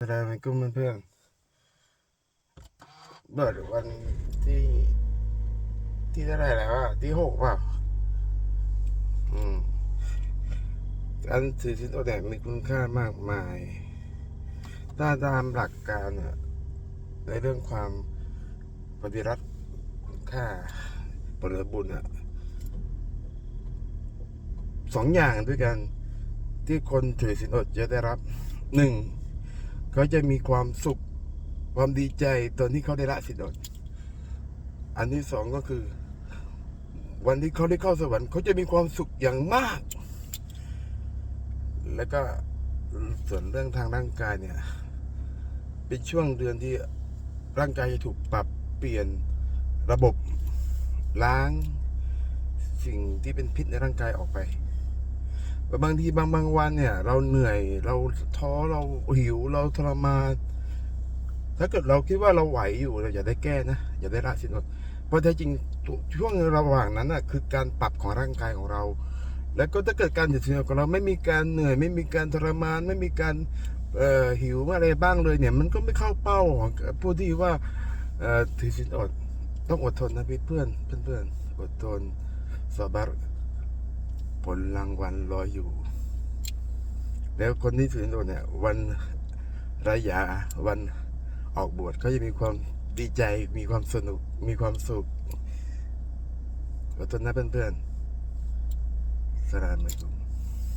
สลามอะลัยกุมเพื่อนเบิดวันที่ที่เท่าไหร่แล้วอะที่หกเปล่าอืมการถือสินอดเนี่ยมีคุณค่ามากมายถ้าตามหลักการเนี่ยในเรื่องความปฏิรัติคุณค่าผลบุญอะสองอย่างด้วยกันที่คนถือสินอดจะได้รับหนึ่ง เขาจะมีความสุขความดีใจตอนที่เขาได้ละสินอดอันที่สองก็คือ วันที่เขาได้เข้าสวรรค์เขาจะมีความสุขอย่างมาก แล้วก็ส่วนเรื่องทางร่างกายเนี่ย เป็นช่วงเดือนที่ร่างกายจะถูกปรับเปลี่ยนระบบล้างสิ่งที่เป็นพิษในร่างกายออกไป บางทีบางบางวันเนี่ย เราเหนื่อยเราท้อเราหิวเราทรมานถ้าเกิดเราคิดว่าเราไหวอยู่เราอย่าได้แก้นะอย่าได้ละสินอดเพราะแท้จริงช่วงระหว่างนั้นน่ะคือการปรับของร่างกายของเรา แล้วก็ถ้าเกิดการถือสินอดของเราไม่มีการเหนื่อย ไม่มีการทรมานไม่มีการหิวอะไรบ้างเลยเนี่ย มันก็ไม่เข้าเป้าของผู้ที่ว่าถือสินอดต้องอดทนนะพี่เพื่อนเพื่อนๆอดทนสบัรผ ลรางวัลรออยู่ แล้วคนที่ถือโดนเนี่ย วันระยะวันออกบวชเขาจะมีความดีใจมีความสนุกมีความสุขขอต้อนรับเพื่อนๆสลามอะลัยกุม